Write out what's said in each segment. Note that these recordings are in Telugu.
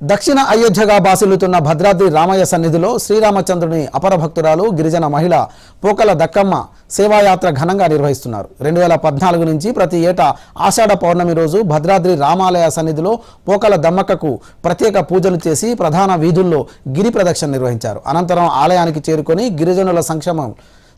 దక్షిణ అయోధ్యగా బాసిల్లుతున్న భద్రాద్రి రామయ్య సన్నిధిలో శ్రీరామచంద్రుని అపర భక్తురాలు గిరిజన మహిళ పోకల దక్కమ్మ సేవాయాత్ర ఘనంగా నిర్వహిస్తున్నారు. రెండు వేల పద్నాలుగు నుంచి ప్రతి ఏటా ఆషాఢ పౌర్ణమి రోజు భద్రాద్రి రామాలయ సన్నిధిలో పోకల దమ్మక్కకు ప్రత్యేక పూజలు చేసి ప్రధాన వీధుల్లో గిరి ప్రదక్షిణ నిర్వహించారు. అనంతరం ఆలయానికి చేరుకొని గిరిజనుల సంక్షేమం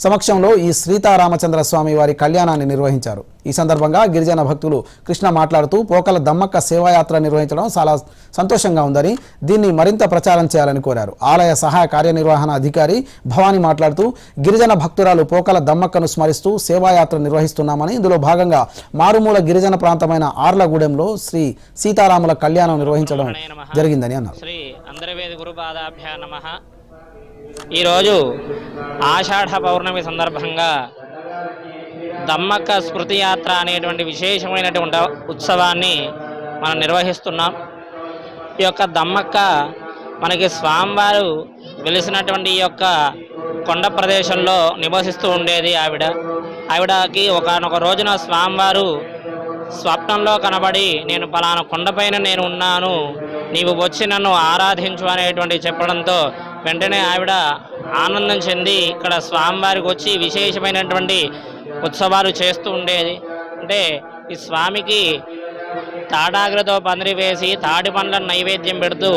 సమక్షంలో ఈ సీతారామచంద్ర స్వామి వారి కళ్యాణాన్ని నిర్వహించారు. ఈ సందర్భంగా గిరిజన భక్తులు కృష్ణ మాట్లాడుతూ పోకల దమ్మక్క సేవాయాత్ర నిర్వహించడం చాలా సంతోషంగా ఉందని దీన్ని మరింత ప్రచారం చేయాలని కోరారు. ఆలయ సహాయ కార్యనిర్వహణ అధికారి భవానీ మాట్లాడుతూ గిరిజన భక్తురాలు పోకల దమ్మక్కను స్మరిస్తూ సేవాయాత్ర నిర్వహిస్తున్నామని ఇందులో భాగంగా మారుమూల గిరిజన ప్రాంతమైన ఆర్లగూడెంలో శ్రీ సీతారాముల కళ్యాణం నిర్వహించడం జరిగిందని అన్నారు. ఈరోజు ఆషాఢ పౌర్ణమి సందర్భంగా దమ్మక్క స్మృతి యాత్ర అనేటువంటి విశేషమైనటువంటి ఉత్సవాన్ని మనం నిర్వహిస్తున్నాం. ఈ యొక్క దమ్మక్క మనకి స్వామివారు వెలిసినటువంటి ఈ యొక్క కొండ ప్రదేశంలో నివసిస్తూ ఉండేది ఆవిడ. ఆవిడకి ఒకనొక రోజున స్వామివారు స్వప్నంలో కనబడి నేను పలానా కొండపైన నేను ఉన్నాను నీవు వచ్చి నన్ను ఆరాధించు అనేటువంటి చెప్పడంతో వెంటనే ఆవిడ ఆనందం చెంది ఇక్కడ స్వామివారికి వచ్చి విశేషమైనటువంటి ఉత్సవాలు చేస్తూ ఉండేది. అంటే ఈ స్వామికి తాడాగ్రతో పందిరి వేసి తాడి పండ్లను నైవేద్యం పెడుతూ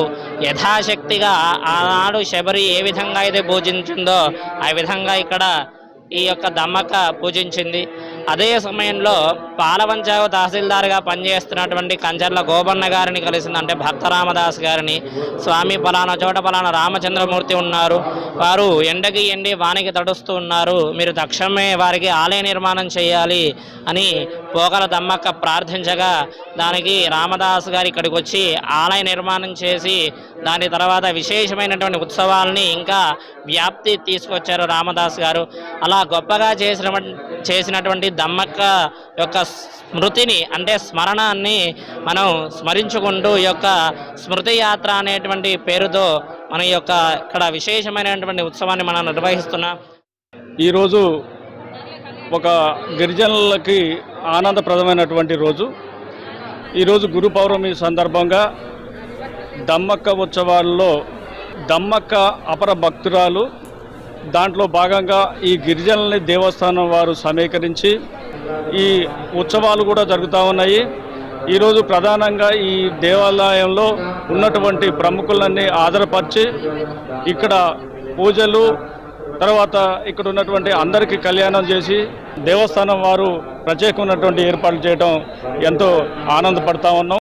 యథాశక్తిగా ఆనాడు శబరి ఏ విధంగా అయితే పూజించిందో ఆ విధంగా ఇక్కడ ఈ యొక్క దమ్మక పూజించింది. అదే సమయంలో పాలవంచావు తహసీల్దార్గా పనిచేస్తున్నటువంటి కంచర్ల గోపన్న గారిని కలిసింది అంటే భక్త రామదాస్ గారిని. స్వామి పలానా చోట పలానా రామచంద్రమూర్తి ఉన్నారు. వారు ఎండకి ఎండి వానికి తడుస్తూ ఉన్నారు. మీరు తక్షణమే వారికి ఆలయ నిర్మాణం చేయాలి అని పోకల దమ్మక్క ప్రార్థించగా దానికి రామదాస్ గారు ఇక్కడికి వచ్చి ఆలయ నిర్మాణం చేసి దాని తర్వాత విశేషమైనటువంటి ఉత్సవాలని ఇంకా వ్యాప్తి తీసుకొచ్చారు రామదాస్ గారు. అలా గొప్పగా చేసిన చేసినటువంటి దమ్మక్క యొక్క స్మృతిని అంటే స్మరణాన్ని మనం స్మరించుకుంటూ ఈ యొక్క స్మృతి యాత్ర అనేటువంటి పేరుతో మన యొక్క ఇక్కడ విశేషమైనటువంటి ఉత్సవాన్ని మనం నిర్వహిస్తున్నాం. ఈరోజు ఒక గిరిజనులకి ఆనందప్రదమైనటువంటి రోజు. ఈరోజు గురు పౌర్ణమి సందర్భంగా దమ్మక్క ఉత్సవాల్లో దమ్మక్క అపర భక్తురాలు దాంట్లో భాగంగా ఈ గిరిజనుల్ని దేవస్థానం వారు సమీకరించి ఈ ఉత్సవాలు కూడా జరుగుతూ ఉన్నాయి. ఈరోజు ప్రధానంగా ఈ దేవాలయంలో ఉన్నటువంటి ప్రముఖులన్నీ ఆధారపరిచి ఇక్కడ పూజలు తర్వాత ఇక్కడ ఉన్నటువంటి అందరికీ కళ్యాణం చేసి దేవస్థానం వారు ప్రత్యేకమైనటువంటి ఏర్పాట్లు చేయడం ఎంతో ఆనందపడతా ఉన్నాం.